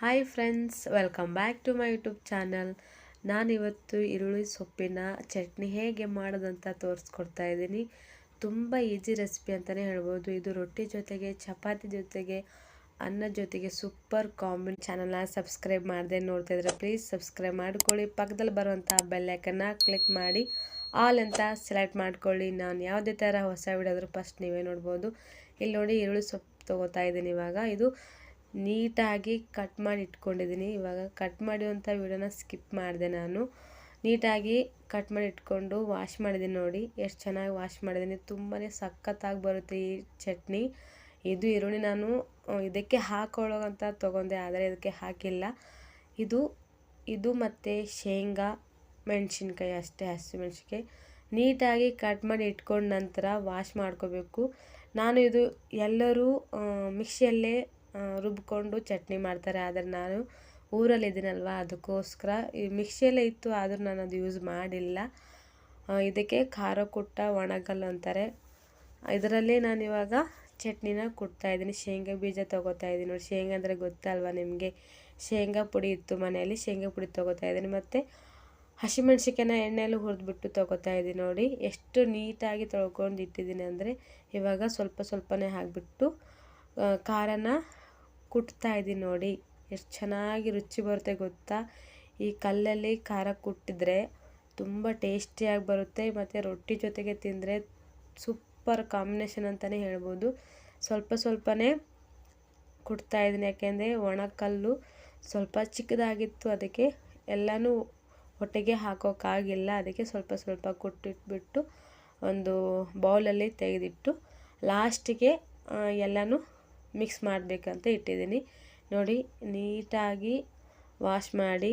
Hi friends welcome back to my YouTube channel ನಾನಿವತ್ತು ಈರುಳ್ಳಿ ಸೊಪ್ಪಿನ ಚಟ್ನಿ ಹೇಗೆ ಮಾಡೋದಂತ ತೋರಿಸ್ಕೊಡ್ತಾ ಇದ್ದೀನಿ. ತುಂಬ ಈಸಿ ರೆಸಿಪಿ ಅಂತಲೇ ಹೇಳ್ಬೋದು. ಇದು ರೊಟ್ಟಿ ಜೊತೆಗೆ, ಚಪಾತಿ ಜೊತೆಗೆ, ಅನ್ನ ಜೊತೆಗೆ ಸೂಪರ್ ಕಾಂಬಿನ್ ಚಾನಲ್ನ ಸಬ್ಸ್ಕ್ರೈಬ್ ಮಾಡದೆ ನೋಡ್ತಾ ಇದ್ರೆ ಪ್ಲೀಸ್ ಸಬ್ಸ್ಕ್ರೈಬ್ ಮಾಡ್ಕೊಳ್ಳಿ. ಪಕ್ಕದಲ್ಲಿ ಬರುವಂಥ ಬೆಲ್ಲೈಕನ್ನ ಕ್ಲಿಕ್ ಮಾಡಿ. ಆಲ್ ಅಂತ ಸೆಲೆಕ್ಟ್ ಮಾಡ್ಕೊಳ್ಳಿ. ನಾನು ಯಾವುದೇ ಥರ ಹೊಸ ವಿಡಿಯೋದ್ರೂ ಫಸ್ಟ್ ನೀವೇ ನೋಡ್ಬೋದು. ಇಲ್ಲಿ ನೋಡಿ ಈರುಳ್ಳಿ ಸೊಪ್ಪು ತೊಗೋತಾ ಇದ್ದೀನಿ ಇವಾಗ. ಇದು ನೀಟಾಗಿ ಕಟ್ ಮಾಡಿ ಇಟ್ಕೊಂಡಿದ್ದೀನಿ. ಇವಾಗ ಕಟ್ ಮಾಡಿರುವಂಥ ವಿಡಿಯೋನ ಸ್ಕಿಪ್ ಮಾಡಿದೆ ನಾನು. ನೀಟಾಗಿ ಕಟ್ ಮಾಡಿ ಇಟ್ಕೊಂಡು ವಾಶ್ ಮಾಡಿದ್ದೀನಿ ನೋಡಿ. ಎಷ್ಟು ಚೆನ್ನಾಗಿ ವಾಶ್ ಮಾಡಿದ್ದೀನಿ ತುಂಬಾ ಸಖತ್ತಾಗಿ ಬರುತ್ತೆ ಈ ಚಟ್ನಿ. ಇದು ಈರುಳ್ಳಿ ನಾನು ಇದಕ್ಕೆ ಹಾಕೊಳ್ಳೋಂತ ತೊಗೊಂಡೆ, ಆದರೆ ಇದಕ್ಕೆ ಹಾಕಿಲ್ಲ. ಇದು ಇದು ಮತ್ತು ಶೇಂಗಾ ಮೆಣಸಿನ್ಕಾಯಿ ಅಷ್ಟೇ ಹಸಿಮೆಣ್ಸಿನ್ಕಾಯಿ ನೀಟಾಗಿ ಕಟ್ ಮಾಡಿ ಇಟ್ಕೊಂಡ ನಂತರ ವಾಶ್ ಮಾಡ್ಕೋಬೇಕು. ನಾನು ಇದು ಎಲ್ಲರೂ ಮಿಕ್ಸಿಯಲ್ಲೇ ರುಬ್ಕೊಂಡು ಚಟ್ನಿ ಮಾಡ್ತಾರೆ. ಆದರೆ ನಾನು ಊರಲ್ಲಿದ್ದೀನಲ್ವ ಅದಕ್ಕೋಸ್ಕರ ಈ ಮಿಕ್ಸಿಯಲ್ಲೇ ಇತ್ತು, ಆದರೂ ನಾನು ಅದು ಯೂಸ್ ಮಾಡಿಲ್ಲ. ಇದಕ್ಕೆ ಖಾರ ಕುಟ್ಟ ಒಣಗಲ್ಲು ಅಂತಾರೆ. ಇದರಲ್ಲಿ ನಾನಿವಾಗ ಚಟ್ನಿನ ಕುಟ್ತಾಯಿದ್ದೀನಿ ಶೇಂಗಾ ಬೀಜ ತೊಗೋತಾ ಇದ್ದೀನಿ. ನೋಡಿ, ಶೇಂಗಾ ಅಂದರೆ ಗೊತ್ತಲ್ವ ನಿಮಗೆ? ಶೇಂಗಾ ಪುಡಿ ಇತ್ತು ಮನೆಯಲ್ಲಿ, ಶೇಂಗಾ ಪುಡಿ ತೊಗೋತಾ ಇದ್ದೀನಿ. ಮತ್ತು ಹಸಿಮೆಣ್ಸಿಕಾಯನ್ನ ಎಣ್ಣೆಯಲ್ಲಿ ಹುರಿದ್ಬಿಟ್ಟು ತೊಗೋತಾ ಇದ್ದೀನಿ. ನೋಡಿ, ಎಷ್ಟು ನೀಟಾಗಿ ತೊಳ್ಕೊಂಡು ಇಟ್ಟಿದ್ದೀನಿ ಅಂದರೆ ಇವಾಗ ಸ್ವಲ್ಪ ಸ್ವಲ್ಪನೇ ಹಾಕಿಬಿಟ್ಟು ಖಾರನ ಕುಟ್ತಾ ಇದ್ದೀನಿ ನೋಡಿ. ಎಷ್ಟು ಚೆನ್ನಾಗಿ ರುಚಿ ಬರುತ್ತೆ ಗೊತ್ತಾ? ಈ ಕಲ್ಲಲ್ಲಿ ಖಾರ ಕುಟ್ಟಿದ್ರೆ ತುಂಬ ಟೇಸ್ಟಿಯಾಗಿ ಬರುತ್ತೆ. ಮತ್ತು ರೊಟ್ಟಿ ಜೊತೆಗೆ ತಿಂದರೆ ಸೂಪರ್ ಕಾಂಬಿನೇಷನ್ ಅಂತಲೇ ಹೇಳ್ಬೋದು. ಸ್ವಲ್ಪ ಸ್ವಲ್ಪನೇ ಕುಟ್ತಾ ಇದ್ದೀನಿ. ಯಾಕೆಂದರೆ ಒಣಕಲ್ಲು ಸ್ವಲ್ಪ ಚಿಕ್ಕದಾಗಿತ್ತು. ಅದಕ್ಕೆ ಎಲ್ಲನೂ ಒಟ್ಟಿಗೆ ಹಾಕೋಕ್ಕಾಗಿಲ್ಲ ಅದಕ್ಕೆ ಸ್ವಲ್ಪ ಸ್ವಲ್ಪ ಕುಟ್ಟಿಟ್ಬಿಟ್ಟು ಒಂದು ಬೌಲಲ್ಲಿ ತೆಗೆದಿಟ್ಟು ಲಾಸ್ಟಿಗೆ ಎಲ್ಲನೂ ಮಿಕ್ಸ್ ಮಾಡಬೇಕಂತ ಇಟ್ಟಿದ್ದೀನಿ. ನೋಡಿ ನೀಟಾಗಿ ವಾಶ್ ಮಾಡಿ